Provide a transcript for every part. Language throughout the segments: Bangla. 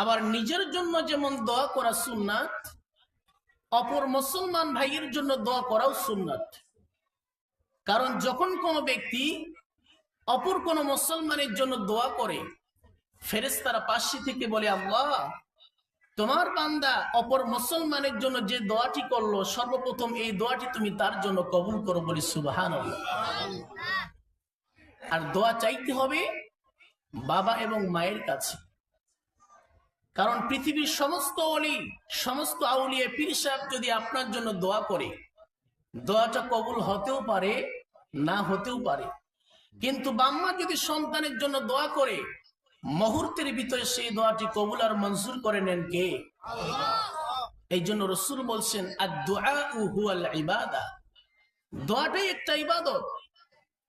আবার নিজের জন্য যেমন দোয়া করা সুন্নাত, অপর মুসলমান ভাইয়ের জন্য দোয়া করাও সুন্নাত। কারণ যখন কোনো ব্যক্তি অপর কোনো মুসলমানের জন্য দোয়া করে, ফেরেশতারা পাশে থেকে বলে, আল্লাহ, তোমার বান্দা অপর মুসলমানের জন্য যে দোয়াটি করল, সর্বপ্রথম এই দোয়াটি তুমি তার জন্য কবুল করো বলে সুবাহান আর দোয়া চাইতে হবে বাবা এবং মায়ের কাছে। কারণ পৃথিবীর সমস্ত অলি, সমস্ত আউলিয়ে পীর সাহেব যদি আপনার জন্য দোয়া করে, দোয়াটা কবুল হতেও পারে, না হতেও পারে। কিন্তু বাম্মা যদি সন্তানের জন্য দোয়া করে, মুহূর্তের ভিতরে সেই দোয়াটি কবুল আর মঞ্জুর করে নেন কে? এই জন্য রসুল বলছেন আর দোয়া ইবাদা। দোয়াটাই একটা ইবাদত।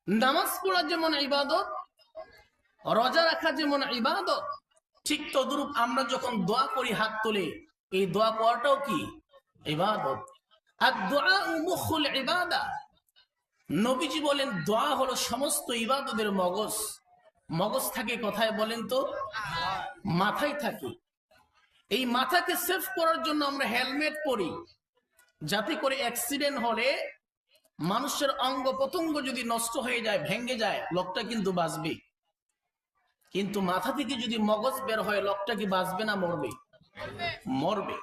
নামাজ পড়া যেমন ইবাদত, রোজা রাখা যেমন ইবাদত ঠিক তদরূপ আমরা যখন দোয়া করি হাত তুলে, এই দোয়া করাটাও কি? ইবাদত। আর দোয়া মুখুল ইবাদা। নবীজি বলেন, দোয়া হলো সমস্ত ইবাদতের মগজ। মগজ থাকে কথায় বলেন তো? মাথায় থাকে। এই মাথাকে সেভ করার জন্য আমরা হেলমেট পরি। যাতে করে অ্যাক্সিডেন্ট হলে মানুষের অঙ্গ প্রত্যঙ্গ যদি নষ্ট হয়ে যায়, ভেঙে যায়, লোকটা কিন্তু বাঁচবে কিন্তু মাথা থেকে যদি মগজ বের হয় লোকটা কি বাঁচবে না মরবে? মরবে।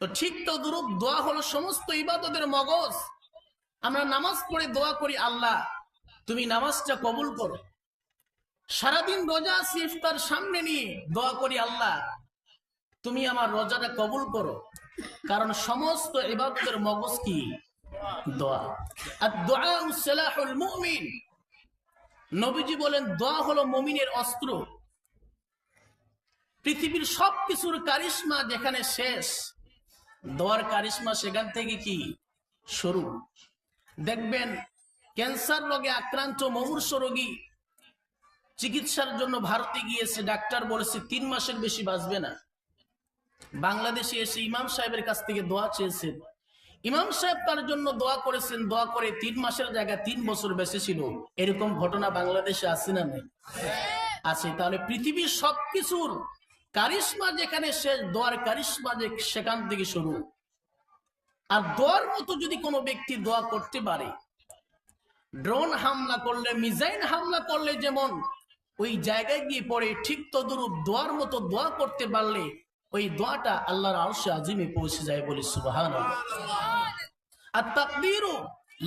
তো ঠিক তো দোয়া হলো সমস্ত ইবাদতের মগজ। আমরা নামাজ পড়ে দোয়া করি, আল্লাহ, তুমি নামাজটা কবুল করো। সারাদিন রোজা আছি ইফতার সামনে নিয়ে দোয়া করি, আল্লাহ, তুমি আমার রোজাটা কবুল করো। কারণ সমস্ত ইবাদতের মগজ কি? দোয়া। আর দোয়া মুমিন। নবীজি বলেন, দোয়া হলো মমিনের অস্ত্র। পৃথিবীর সব কিছুর কারিশমা যেখানে শেষ, দোয়ার কারিশমা সেখান থেকে কি? শুরু। দেখবেন, ক্যান্সার রোগে আক্রান্ত মুমূর্ষ রোগী চিকিৎসার জন্য ভারতে গিয়েছে ডাক্তার বলেছে, তিন মাসের বেশি বাঁচবে না। বাংলাদেশে এসে ইমাম সাহেবের কাছ থেকে দোয়া চেয়েছেন। ইমাম সাহেব তার জন্য দোয়া করেছেন, দোয়া করে তিন মাসের জায়গায় তিন বছর বেঁচে ছিল। এরকম ঘটনা বাংলাদেশে আছে না নেই? আছে। তাহলে পৃথিবীর সবকিছুর কারিশমা যেখানে শেষ, দোয়ার কারিশমা যে সেখান থেকে শুরু। আর দোয়ার মতো যদি কোনো ব্যক্তি দোয়া করতে পারে, ড্রোন হামলা করলে, মিসাইল হামলা করলে যেমন ওই জায়গায় গিয়ে পড়ে, ঠিক তদরূপ দোয়ার মতো দোয়া করতে পারলে ওই দোয়াটা আল্লাহর আরশে আজিমে পৌঁছে যায় বলে সুবাহান আর তাকদীরু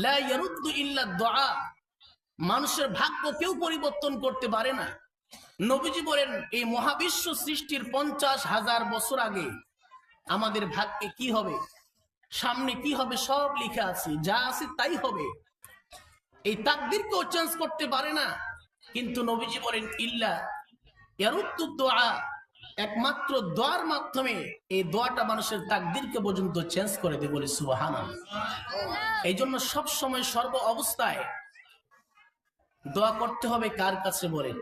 লা ইয়ারুদ্দু ইল্লা দোয়া। মানুষের ভাগ্য কেউ পরিবর্তন করতে পারে না। নবীজি বলেন এই মহাবিশ্ব সৃষ্টির পঞ্চাশ হাজার বছর আগে আমাদের ভাগ্যে কি হবে? সামনে কি হবে? সব লিখা আছে। যা আছে তাই হবে। এই তাকদিরকেও চেঞ্জ করতে পারে না। কিন্তু নবীজি বলেন ইল্লা ইয়ারুদ্দু দোয়া। একমাত্র দোয়ার মাধ্যমে এই দোয়াটা মানুষের তাকদিরকে পর্যন্ত চেঞ্জ করে দেবে বলে সুবাহান এই জন্য সবসময় সর্ব অবস্থায় দোয়া করতে হবে কার কাছে বলে?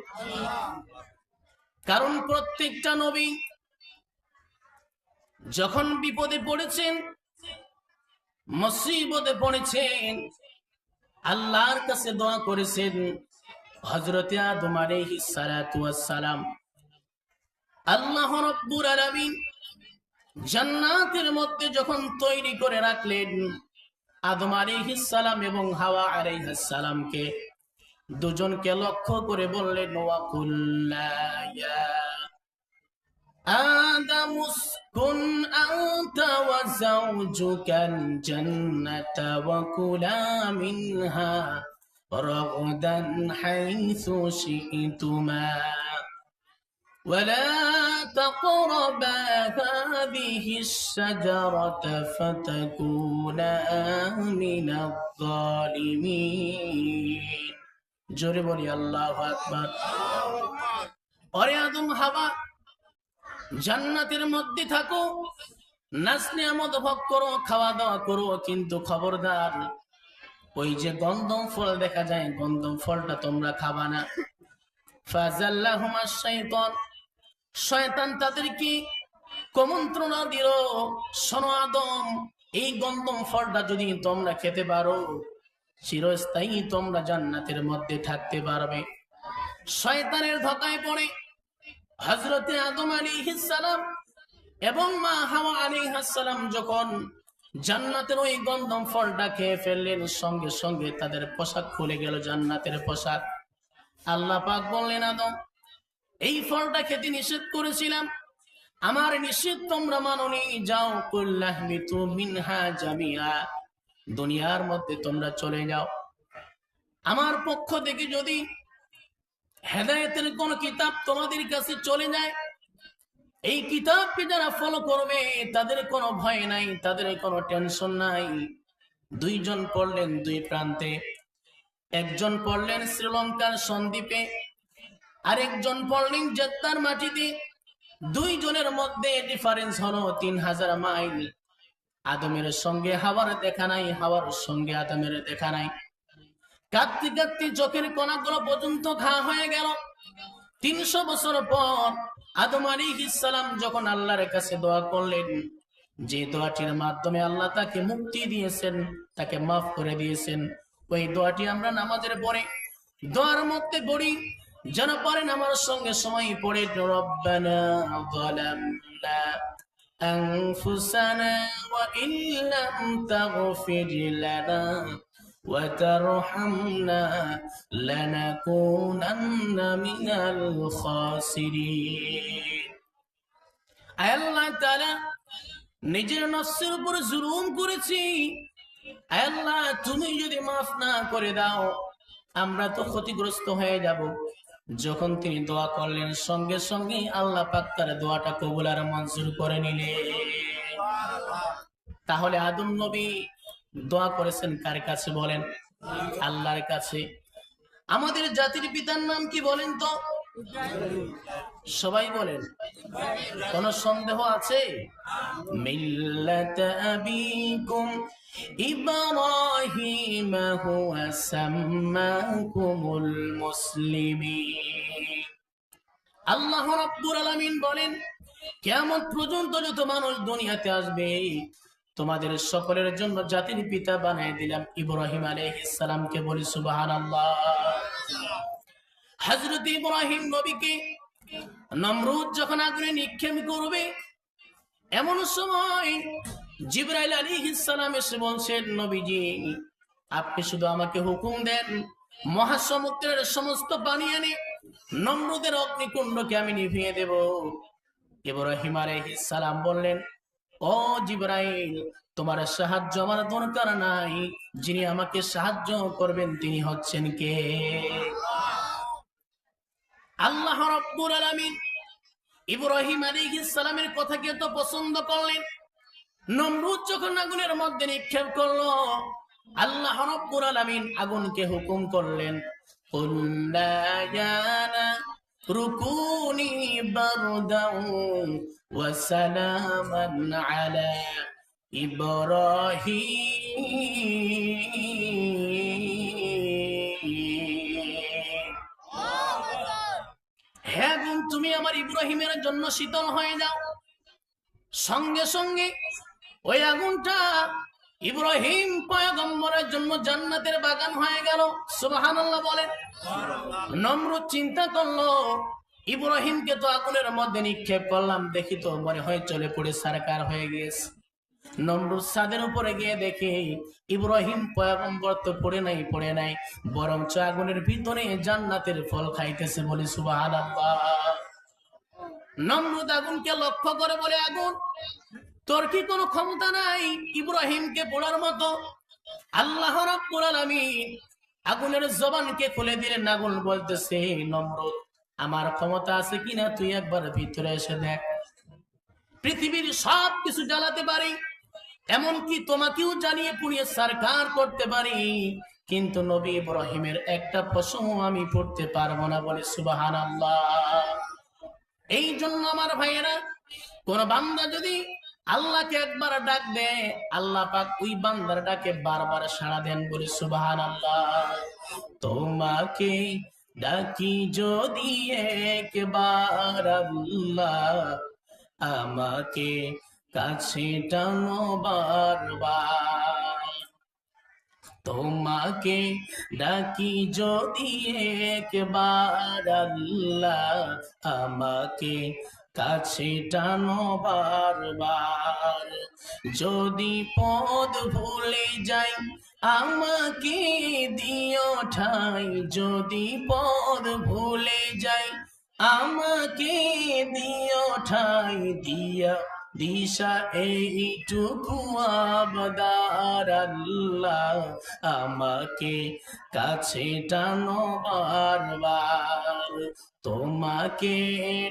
কারণ প্রত্যেকটা নবী যখন বিপদে পড়েছেন, মুসিবতে পড়েছেন, আল্লাহর কাছে দোয়া করেছেন হজরতে সালাতু ওয়াস সালাম আল্লাহ রব্বুর আলামিন জান্নাতের মধ্যে যখন তৈরি করে রাখলেন আদম আলাইহিস সালাম এবং হাওয়া আলাইহিস সালামকে দুজনকে লক্ষ্য করে বললেন ওয়াকুল্লা ইয়া آدم اسكن أنت وزوجك الجنة وكلا منها رغدا حيث شئتما ولا تقربا هذه الشجرة فتكونا من الظالمين جربني الله أكبر অরে আদম হাবা জান্নাতের মধ্যে থাকো নাচ নিয়ামত ভোগ করো খাওয়া দাওয়া করো কিন্তু খবরদার ওই যে গন্ধম ফল দেখা যায় গন্ধম ফলটা তোমরা খাবা না ফাজাল্লাহুমা শাইতান শয়তান তাদেরকে কুমন্ত্রণা দিল, শোনো আদম, এই গন্ধম ফলটা যদি তোমরা খেতে পারো, চিরস্থায়ী তোমরা জান্নাতের মধ্যে থাকতে পারবে। শয়তানের ধকায় পড়ে হজরতে আদম আলী সালাম এবং মা হাওয়া আলী সালাম যখন জান্নাতের ওই গন্ধম ফলটা খেয়ে ফেললেন, সঙ্গে সঙ্গে তাদের পোশাক খুলে গেল জান্নাতের পোশাক। আল্লাহ পাক বললেন, আদম এই ফলটা খেতে নিষেধ করেছিলাম, আমার নিষেধ তোমরা মাননি। যাও মিনহা জামিয়া। দুনিয়ার মধ্যে তোমরা চলে যাও। আমার পক্ষ থেকে যদি হেদায়েতের কোন কিতাব তোমাদের কাছে চলে যায়, এই কিতাবকে যারা ফলো করবে, তাদের কোনো ভয় নাই, তাদের কোনো টেনশন নাই। দুইজন পড়লেন দুই প্রান্তে। একজন পড়লেন শ্রীলঙ্কার সন্দ্বীপে। আরেকজন পড়লেন জেদ্দার মাটিতে দুইজনের মধ্যে ডিফারেন্স হলো তিন হাজার মাইল। আদমের সঙ্গে হাওয়ার দেখা নাই, হাওয়ার সঙ্গে আদমের দেখা নাই। কাঁদতে কাঁদতে চোখের কণাগুলো পর্যন্ত ঘা হয়ে গেল। তিনশো বছর পর আদম আলী ইসালাম যখন আল্লাহর কাছে দোয়া করলেন, যে দোয়াটির মাধ্যমে আল্লাহ তাকে মুক্তি দিয়েছেন, তাকে মাফ করে দিয়েছেন, ওই দোয়াটি আমরা নামাজের পরে, দোয়ার মধ্যে পড়ি যেন পড়েন আমার সঙ্গে সময় পড়ে রব্বানা যালামনা أنفسنا وإن لم تغفر لنا وترحمنا لنكونن من الخاسرين আল্লাহ তাআলা নিজের নফসের উপর জুলুম করেছি আল্লাহ তুমি যদি মাফ না করে দাও আমরা তো ক্ষতিগ্রস্ত হয়ে যাব যখন তিনি দোয়া করলেন, সঙ্গে সঙ্গে আল্লাহ পাক তার দোয়াটা কবুল আর মঞ্জুর করে নিলে তাহলে আদম নবী দোয়া করেছেন কার কাছে বলেন? আল্লাহর কাছে। আমাদের জাতির পিতার নাম কি বলেন তো? সবাই বলেন, কোন সন্দেহ আছে? আল্লাহ রাব্বুল আলামিন বলেন, কিয়ামত পর্যন্ত যত মানুষ দুনিয়াতে আসবে, তোমাদের সকলের জন্য জাতির পিতা বানাই দিলাম ইব্রাহিম আলাইহিস সালামকে বলি সুবহানাল্লাহ। হযরত ইব্রাহিম নবীকে নমরুদ যখন আগুনে নিক্ষেপ করবে, এমন সময় জিব্রাইল আলাইহিস সালাম এসে বলছেন, নবীজি, আপনি শুধু আমাকে হুকুম দেন, মহাসমুদ্রের সমস্ত পানি এনে নমরুদের অগ্নিকুণ্ডকে আমি নিভিয়ে দেব। ইব্রাহিম সালাম বললেন, ও জিব্রাইল, তোমার সাহায্য আমার দরকার নাই, যিনি আমাকে সাহায্য করবেন তিনি হচ্ছেন কে? আল্লাহ রব্বুল আলামিন ইব্রাহিম আলাইহিস সালামের কথাকে তো পছন্দ করলেন। নমরুদ যখন আগুনের মধ্যে নিক্ষেপ করল, আল্লাহ রব্বুল আলামিন আগুনকে হুকুম করলেন রুকুনি ইব্রাহিম। তুমি আমার ইব্রাহিমের জন্য শীতল হয়ে যাও। সঙ্গে সঙ্গে ওই আগুনটা ইব্রাহিম পয়গম্বরের জন্য জান্নাতের বাগান হয়ে গেল। সুবহানাল্লাহ বলেন। নমরুদ চিন্তা করল, ইব্রাহিমকে তো আগুনের মধ্যে নিক্ষেপ করলাম, দেখি তো মনে হয় চলে পড়ে সারকার হয়ে গেছে নমরুদ সাদের উপরে গিয়ে দেখে, ইব্রাহিম পয়গম্বর তো পড়ে নাই পড়ে নাই, বরঞ্চ আগুনের ভিতরে জান্নাতের ফল খাইতেছে বলে সুবহানাল্লাহ। নমরুদ আগুনকে লক্ষ্য করে বলে, আগুন, তোর কি কোনো ক্ষমতা নাই ইব্রাহিমকে পড়ার মতো? আল্লাহ রাব্বুল আলামিন আগুনের জবানকে খুলে দিলেন। আগুন বলতেছে, নমরুদ, আমার ক্ষমতা আছে কিনা তুই একবার ভিতরে এসে দেখ। পৃথিবীর সব কিছু জ্বালাতে পারি, এমনকি তোমাকেও জানিয়ে পুড়িয়ে সরকার করতে পারি, কিন্তু নবী ইব্রাহিমের একটা প্রসঙ্গ আমি পড়তে পারব না বলে সুবাহান এই জন্য আমার ভাইয়েরা, কোন বান্দা যদি আল্লাহকে একবার ডাক দেয়, আল্লাহ পাক ওই বান্দার ডাকে বারবার সাড়া দেন বলে সুবাহান আল্লাহ তোমাকে ডাকি যদি একবার আল্লাহ আমাকে কাছে টানো বারবার। তোমাকে ডাকি যদি একবার আল্লাহ আমাকে কাছে টানো বারবার। যদি পদ ভুলে যাই, আমাকে দিও ঠাই। যদি পদ ভুলে যাই, আমাকে দিও ঠাই, দিয়া দিশা এইটুকু আবদার আল্লাহ আমাকে কাছে টানো বারবার। তোমাকে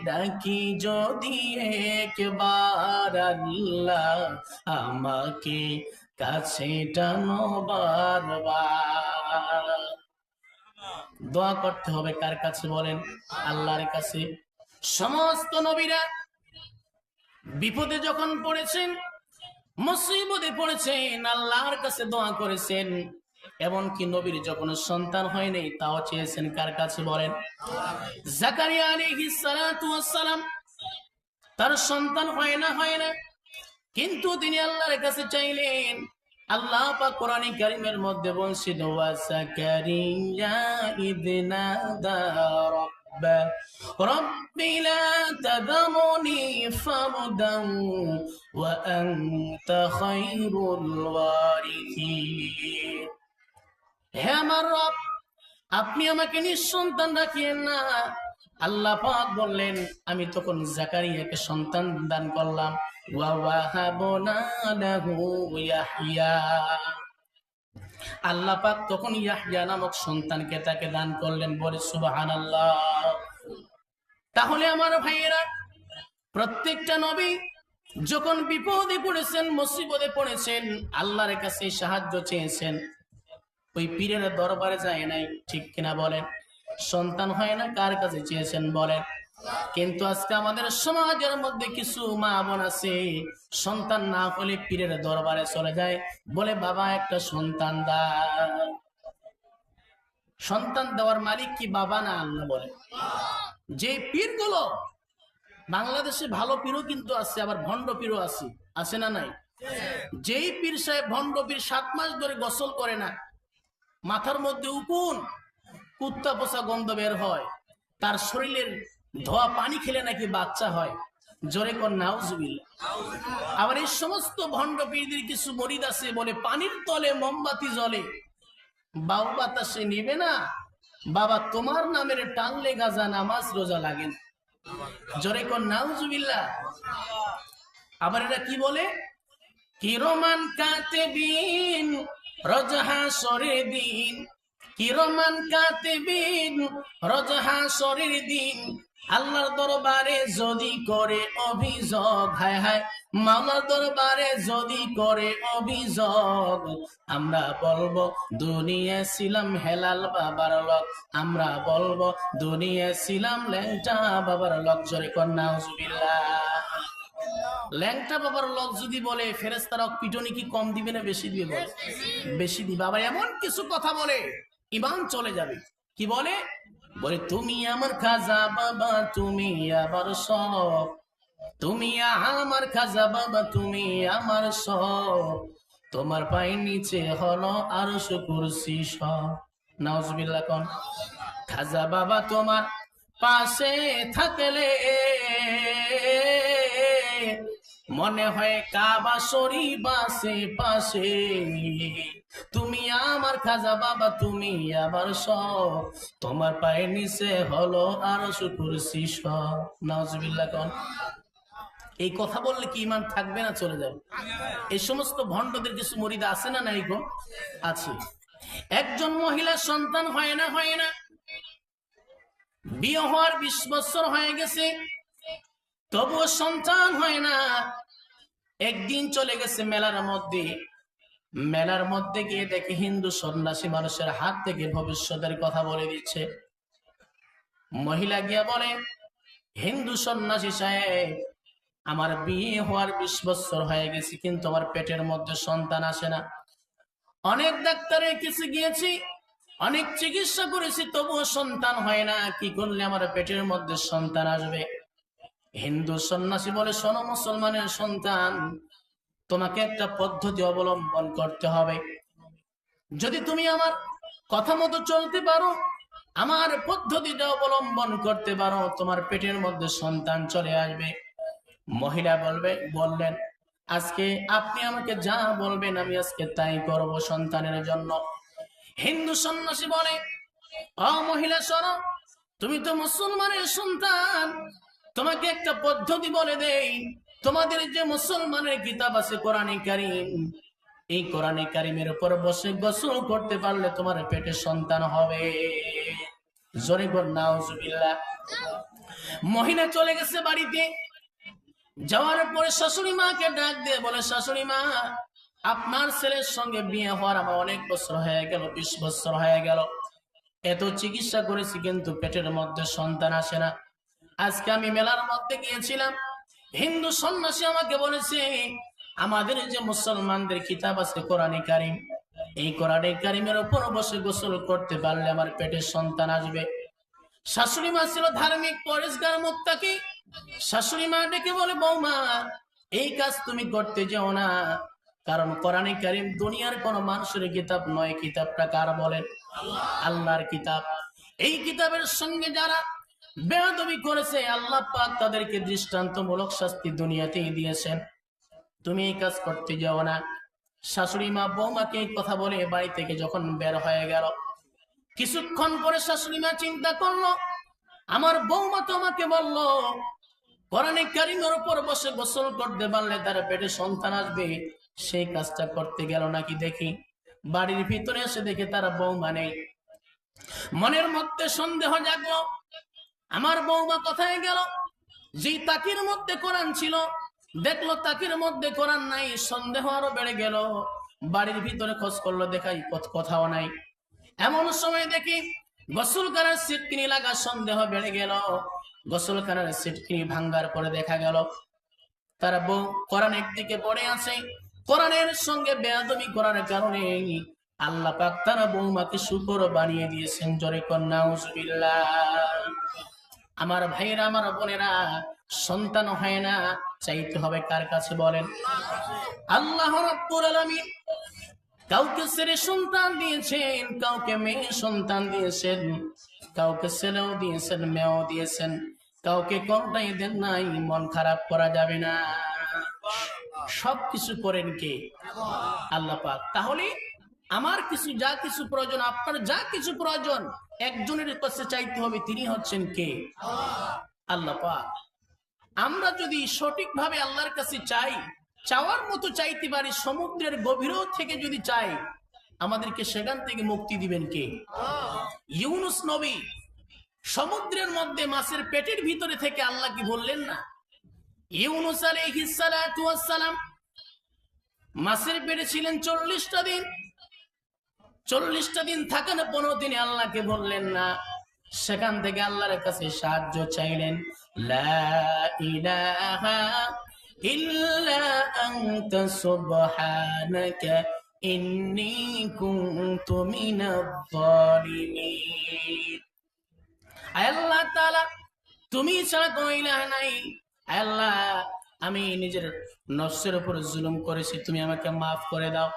ডাকি যদি একবার আল্লাহ আমাকে কাছে টানো বারবার। দোয়া করতে হবে কার কাছে বলেন? আল্লাহর কাছে। সমস্ত নবীরা বিপদে যখন পড়েছেন, মুসিবতে পড়েছেন, আল্লাহর কাছে দোয়া করেছেন, এমনকি নবীর যখন সন্তান হয় নাই, তাও চেয়েছেন কার কাছে বলেন? তার সন্তান হয় না হয় না। কিন্তু তিনি আল্লাহর কাছে চাইলেন, আল্লাহ পাক কোরআনে কারীমের মধ্যে বলছিল ওয়া লা তাদরনি ফারদান ওয়া আনতা খায়রুল ওয়ারিথিন হে আমার রব, আপনি আমাকে নিঃসন্তান রাখিয়েন না। আল্লাহ পাক বললেন, আমি তখন জাকারিয়াকে সন্তান দান করলাম। ওয়া ওয়াহাবনা লাহু ইয়াহইয়া। আল্লাহ পাক তখন ইয়াহইয়া নামক সন্তানকে তাকে দান করলেন, বলে, সুবহানাল্লাহ। তাহলে আমার ভাইয়েরা, প্রত্যেকটা নবী যখন বিপদে পড়েছেন, মুসিবতে পড়েছেন, আল্লাহর কাছে সাহায্য চেয়েছেন, ওই পীরের দরবারে যায় নাই, ঠিক কিনা বলেন? সন্তান হয় না কার কাছে চেয়েছেন বলেন? কিন্তু আজকে আমাদের সমাজের মধ্যে কিছু মা বোন আছে, সন্তান না হলে পীরের দরবারে চলে যায়। বলে, বাবা, একটা সন্তান দা সন্তান দেওয়ার মালিক কি বাবা না আল্লাহ বলে? যে পীরগুলো বাংলাদেশে ভালো পীরও কিন্তু আছে, আবার ভণ্ড পীরও আছে। আছে না নাই? যেই পীর সাহেব, ভণ্ড পীর সাত মাস ধরে গোসল করে না, মাথার মধ্যে উকুন, কুত্তা পোষা গন্ধ বের হয়, তার শরীরের ধোয়া পানি খেলে নাকি বাচ্চা হয়? জোরে কর নাউজবিল আবার এই সমস্ত ভণ্ড পীরদের কিছু মরিদ আছে বলে পানির তলে মোমবাতি জ্বলে। বাউ বাতাসে নিবে না। বাবা, তোমার নামের টানলে গাজা নামাজ রোজা লাগে না। জোরে কর, নাউজুবিল্লাহ। আবার এটা কি বলে? কিরমান কাতেবিন, রজহা সরে দিন। কিরমান কাতেবিন, রজহা সরের দিন। আল্লাহর দরবারে যদি করে অভিযোগ হায় হায় মামার দরবারে যদি করে অভিযোগ আমরা বলব দুনিয়া ছিলাম হেলাল বাবার লোক আমরা বলব দুনিয়া ছিলাম ল্যাংটা বাবার লোক জোরে কন্যা ল্যাংটা বাবার লোক যদি বলে ফেরেস্তারা পিটনি কি কম দিবে না বেশি দিবে বলে? বেশি দিবে। আবার এমন কিছু কথা বলে ইমান চলে যাবে। কি বলে? বলে, তুমি আমার খাজা বাবা, তুমি আবার সব। তুমি আমার খাজা বাবা, তুমি আমার সব। তোমার পায়ের নিচে হলো আরও কুরসি সব। নাউজবিল্লাহ কোন, খাজা বাবা তোমার পাশে থাকলে মনে হয় কাবা শরীফ আছে পাশে। তুমি আমার খাজা বাবা, তুমি আবার সব। তোমার পায়ের নিচে হলো আরও কুরসি সব নাউজবিল্লাহ কোন। এই কথা বললে কি ইমান থাকবে না চলে যাবে? এই সমস্ত ভণ্ডদের কিছু মরিদা আছে না নাই গো? আছে। একজন মহিলা সন্তান হয় না হয় না। বিয়ে হওয়ার বিশ বছর হয়ে গেছে। তবুও সন্তান হয় না। একদিন চলে গেছে মেলার মধ্যে। মেলার মধ্যে গিয়ে দেখে হিন্দু সন্ন্যাসী মানুষের হাত থেকে ভবিষ্যতের কথা বলে দিচ্ছে। মহিলা গিয়া বলে, হিন্দু সন্ন্যাসী সাহেব, আমার বিয়ে হওয়ার বিশ বছর হয়ে গেছে, কিন্তু আমার পেটের মধ্যে সন্তান আসে না। অনেক ডাক্তারের কাছে গিয়েছি, অনেক চিকিৎসা করেছি, তবুও সন্তান হয় না। কি করলে আমার পেটের মধ্যে সন্তান আসবে? হিন্দু সন্ন্যাসী বলে, শোনো মুসলমানের সন্তান, তোমাকে একটা পদ্ধতি অবলম্বন করতে হবে। যদি তুমি আমার কথা মতো চলতে পারো, আমার পদ্ধতিটা অবলম্বন করতে পারো, তোমার পেটের মধ্যে সন্তান চলে আসবে। মহিলা বলবে, বললেন, আজকে আপনি আমাকে যা বলবেন, আমি আজকে তাই করব সন্তানের জন্য। হিন্দু সন্ন্যাসী বলে, অ মহিলা সরো তুমি তো মুসলমানের সন্তান তোমাকে একটা পদ্ধতি বলে দেই। তোমাদের যে মুসলমানের কিতাব আছে কোরআনে কারিম, এই কোরআনে কারিমের উপর বসে গোসল করতে পারলে তোমার পেটে সন্তান হবে। জোরে নাউজুবিল্লাহ। মহিলা চলে গেছে বাড়িতে। যাওয়ার পরে শাশুড়ি মাকে ডাক দিয়ে বলে, শাশুড়ি মা, আপনার ছেলের সঙ্গে বিয়ে হওয়ার আমার অনেক বছর হয়ে গেল, বিশ বছর হয়ে গেল। এত চিকিৎসা করেছি কিন্তু পেটের মধ্যে সন্তান আসে না। আজকে আমি মেলার মধ্যে গিয়েছিলাম। হিন্দু সন্ন্যাসী আমাকে বলেছে, আমাদের যে মুসলমানদের কিতাব আছে কোরআনে কারিম, এই কোরআনে কারিমের উপর বসে গোসল করতে পারলে আমার পেটে সন্তান আসবে। শাশুড়ি মা ছিল ধার্মিক পরিষ্কার মুক্তাকি শাশুড়ি মা ডেকে বলে, বৌমা, এই কাজ তুমি করতে যাও না, কারণ কোরআনে কারিম দুনিয়ার কোন মানুষের কিতাব নয়। কিতাবটা কার বলেন? আল্লাহর কিতাব এই কিতাবের সঙ্গে যারা বেয়াদবি করেছে, আল্লাহ পাক তাদেরকে দৃষ্টান্তমূলক শাস্তি দুনিয়াতেই দিয়েছেন। তুমি এই কাজ করতে যাও না। শাশুড়ি মা বৌমাকে এই কথা বলে বাড়ি থেকে যখন বের হয়ে গেল, কিছুক্ষণ পরে শাশুড়ি মা চিন্তা করল, আমার বৌমা তো আমাকে বলল, কোরআনে কারিমের উপর বসে গোসল করতে পারলে তার পেটে সন্তান আসবে সেই কাজটা করতে গেল নাকি দেখি। বাড়ির ভিতরে এসে দেখে তার বৌমা নেই। মনের মধ্যে সন্দেহ জাগলো আমার বৌমা কোথায় গেল? যে তাকির মধ্যে কোরআন ছিল, দেখল তাকির মধ্যে কোরআন নাই, সন্দেহ আরও বেড়ে গেল। বাড়ির ভিতরে খোঁজ করল, দেখাই কোথ- কোথাও নাই। এমন সময় দেখি গোসলখানার সিটকিনি লাগা সন্দেহ বেড়ে গেল। গোসলখানার সিটকিনি ভাঙ্গার পরে দেখা গেল, তারা বউ কোরআন একদিকে পড়ে আছে। কোরআনের সঙ্গে বেয়াদবি করার কারণে আল্লাহ পাক তারা বৌমাকে শুকর বানিয়ে দিয়েছেন। জরে কন্যা আমার ভাইয়েরা, আমার বোনেরা, সন্তান হয় না, চাইতে হবে কার কাছে বলেন? আল্লাহ কাউকে ছেলে সন্তান দিয়েছেন, কাউকে মেয়ে সন্তান দিয়েছেন, কাউকে ছেলেও দিয়েছেন, মেয়েও দিয়েছেন। কাউকে কোনটাই দেন নাই, মন খারাপ করা যাবে না। সবকিছু করেন কে? আল্লাহ পাক। তাহলে আমার কিছু, যা কিছু প্রয়োজন, আপনার যা কিছু প্রয়োজন, একজনের কাছে চাইতে হবে, তিনি হচ্ছেন কে? আল্লাহ আমরা যদি সঠিকভাবে আল্লাহর কাছে চাই, চাওয়ার মতো চাইতে পারি, সমুদ্রের গভীর থেকে যদি চাই, আমাদেরকে সেখান থেকে মুক্তি দিবেন কে? ইউনুস নবী, সমুদ্রের মধ্যে মাছের পেটের ভিতরে থেকে আল্লাহ কি বললেন না? ইউনুস ওয়াস সালাম, মাছের পেটে ছিলেন চল্লিশটা দিন চল্লিশটা দিন থাকেন পনেরো দিনে আল্লাহকে বললেন না। সেখান থেকে আল্লাহর কাছে সাহায্য চাইলেন তুমি নাই। আল্লাহ, আমি নিজের নফসের উপর জুলুম করেছি, তুমি আমাকে মাফ করে দাও।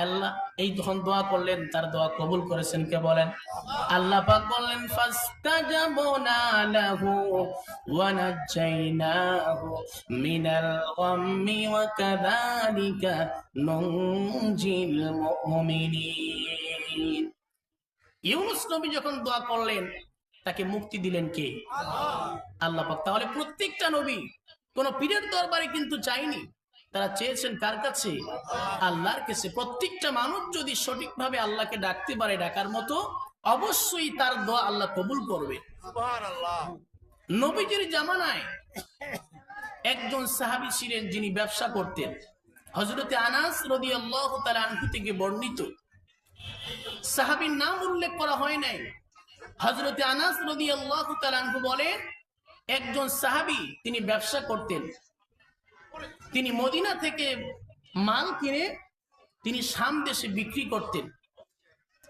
আল্লাহ এই যখন দোয়া করলেন তার দোয়া কবুল করেছেন কে বলেন? আল্লাহ পাক বললেন ফাস্তাজাবনা লাহু ওয়া নাজাইনাহু মিনাল গাম্মি ওয়া কাযালিকা নুনজিল মুমিনিন. ইউনুস নবী যখন দোয়া করলেন তাকে মুক্তি দিলেন কে? আল্লাহ। পাক। তাহলে প্রত্যেকটা নবী কোন পীরের দরবারে কিন্তু চাইনি তারা চেয়েছেন কার কাছে? আল্লাহর কাছে। প্রত্যেকটা মানুষ যদি সঠিকভাবে আল্লাহকে ডাকতে পারে ডাকার মতো অবশ্যই তার দোয়া আল্লাহ কবুল করবে। নবীজির জামানায় একজন সাহাবী ছিলেন যিনি ব্যবসা করতেন। হজরতে আনাস রদি আল্লাহ আনহু থেকে বর্ণিত। সাহাবীর নাম উল্লেখ করা হয় নাই। হজরতে আনাস রদি আল্লাহ আনহু বলেন একজন সাহাবী তিনি ব্যবসা করতেন। তিনি মদিনা থেকে মাল কিনে তিনি শাম দেশে বিক্রি করতেন।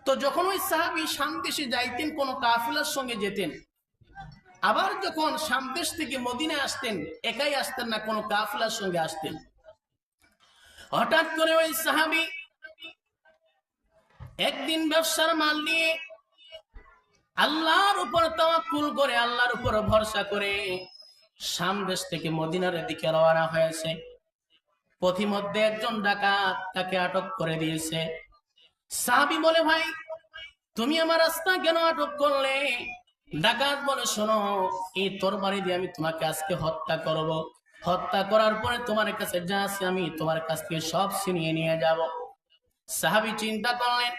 তো যখন ওই সাহাবি শাম দেশে যাইতেন, কোনো কাফিলার সঙ্গে যেতেন, আবার যখন শাম দেশ থেকে মদিনায় আসতেন, একাই আসতেন না, কোনো কাফিলার সঙ্গে আসতেন। হঠাৎ করে ওই সাহাবি একদিন ব্যবসার মাল নিয়ে আল্লাহর উপর তাওয়াক্কুল করে, আল্লাহর উপর ভরসা করে শাম দেশ থেকে মদিনার দিকে রওনা হয়েছে। পথিমধ্যে একজন ডাকাত তাকে আটক করে দিয়েছে। সাহাবি বলে, ভাই, তুমি আমার রাস্তা কেন আটক করলে? ডাকাত বলে, শোনো, এই তরবারি দিয়ে আমি তোমাকে আজকে হত্যা করব। হত্যা করার পরে তোমার কাছে যা আছে আমি তোমার কাছ থেকে সব ছিনিয়ে নিয়ে যাব। সাহাবি চিন্তা করলেন,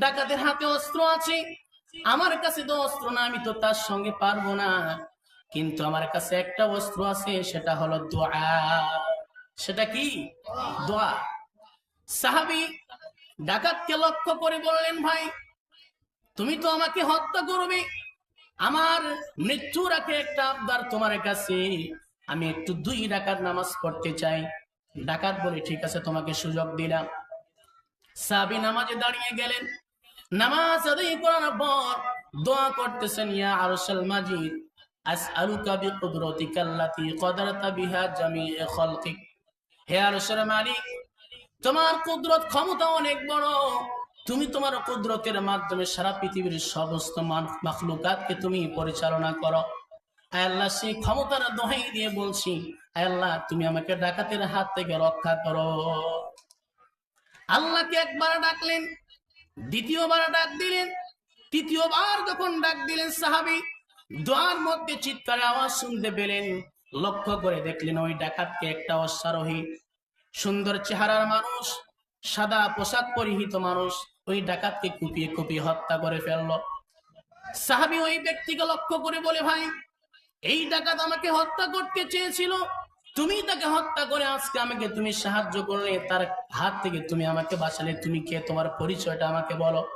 ডাকাতের হাতে অস্ত্র আছে, আমার কাছে তো অস্ত্র না, আমি তো তার সঙ্গে পারব না। কিন্তু আমার কাছে একটা অস্ত্র আছে, সেটা হলো দোয়া। সেটা কি? দোয়া। সাহাবি ডাকাতকে লক্ষ্য করে বললেন, ভাই, তুমি তো আমাকে হত্যা করবে। আমার মৃত্যুর আগে একটা আবদার তোমার কাছে। আমি একটু দুই ডাকাত নামাজ পড়তে চাই। ডাকাত বলে, ঠিক আছে, তোমাকে সুযোগ দিলাম। সাবি নামাজে দাঁড়িয়ে গেলেন। নামাজ আদায় করার পর দোয়া করতেছেন, ইয়া আরশাল মাজিদ, আসআলুকা বিকুদরতিকা আল্লাতী কদারতা বিহা জামিআ খালকিক। হে আরশের মালিক, তোমার কুদরত ক্ষমতা অনেক বড়। তুমি তোমার কুদরতের মাধ্যমে সারা পৃথিবীর সমস্ত মাখলুকাতকে তুমি পরিচালনা করো। আল্লাহ, সেই ক্ষমতার দোহাই দিয়ে বলছি আল্লাহ, তুমি আমাকে ডাকাতের হাত থেকে রক্ষা করো। আল্লাহকে একবার ডাকলেন, দ্বিতীয়বার ডাক দিলেন, তৃতীয়বার যখন ডাক দিলেন সাহাবি, দোয়ার মধ্যে চিৎকার আওয়াজ শুনতে পেলেন। লক্ষ্য করে দেখলেন ওই ডাকাতকে একটা অশ্বারোহী, সুন্দর চেহারার মানুষ, সাদা পোশাক পরিহিত মানুষ ওই ডাকাতকে কুপিয়ে কুপিয়ে হত্যা করে ফেলল। সাহাবি ওই ব্যক্তিকে লক্ষ্য করে বলে, ভাই, এই ডাকাত আমাকে হত্যা করতে চেয়েছিল। তুমি তাকে হত্যা করে আজকে আমাকে তুমি সাহায্য করলে, তার হাত থেকে তুমি আমাকে বাঁচালে। তুমি কে? তোমার পরিচয়টা আমাকে বলো।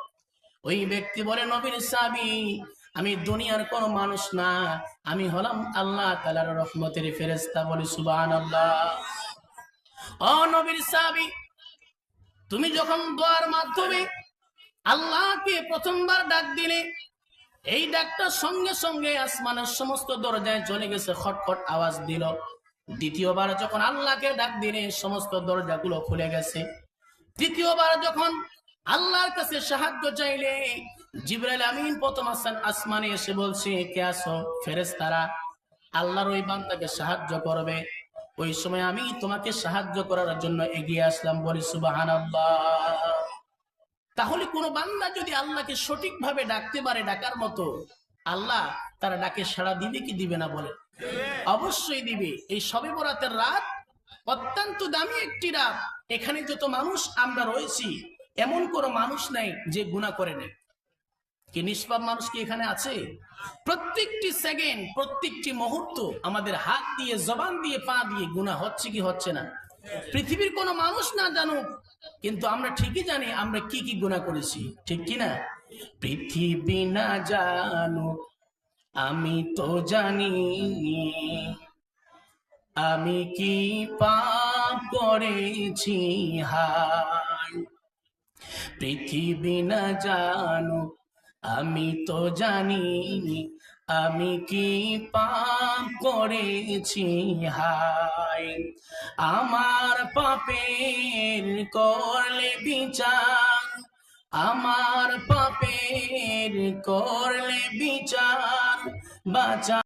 ওই ব্যক্তি বলে, নবীর সাবি আমি দুনিয়ার কোন মানুষ না। আমি হলাম আল্লাহ তালার রহমতের ফেরেস্তা বলি সুবান আল্লাহ নবীর তুমি যখন দোয়ার মাধ্যমে আল্লাহকে প্রথমবার ডাক দিলে, এই ডাকটা সঙ্গে সঙ্গে আসমানের সমস্ত দরজায় চলে গেছে, খটখট আওয়াজ দিল। দ্বিতীয়বার যখন আল্লাহকে ডাক দিলে, সমস্ত দরজাগুলো খুলে গেছে। তৃতীয়বার যখন আল্লাহর কাছে সাহায্য চাইলে জিব্রাইল আমিন প্রথম আসান আসমানে এসে বলছে, কে আসো ফেরেশতারা, আল্লাহর ওই বান্দাকে সাহায্য করবে। ওই সময় আমি তোমাকে সাহায্য করার জন্য এগিয়ে আসলাম। বলি, সুবহানাল্লাহ। তাহলে কোন বান্দা যদি আল্লাহকে সঠিকভাবে ডাকতে পারে ডাকার মতো, আল্লাহ তারা ডাকে সাড়া দিবে কি দিবে না বলে? অবশ্যই দিবে। এই সবে বরাতের রাত, অত্যন্ত দামি একটি রাত। এখানে যত মানুষ আমরা রয়েছি, এমন কোনো মানুষ নাই যে গুণা করে নেই কি নিষ্পাপ মানুষ কি এখানে আছে? প্রত্যেকটি সেকেন্ড, প্রত্যেকটি মুহূর্ত আমাদের হাত দিয়ে, জবান দিয়ে, পা দিয়ে গুণা হচ্ছে কি হচ্ছে না? পৃথিবীর কোনো মানুষ না জানুক, কিন্তু আমরা ঠিকই জানি আমরা কি কি গুণা করেছি, ঠিক কি না? পৃথিবী না জানুক, আমি তো জানি, আমি কি পাপ করেছি, হায়। পৃথিবী না জানুক আমি তো জানি, আমি কি পাপ করেছি? হাই, আমার পাপের করলে বিচার, আমার পাপের করলে বিচার, বাঁচা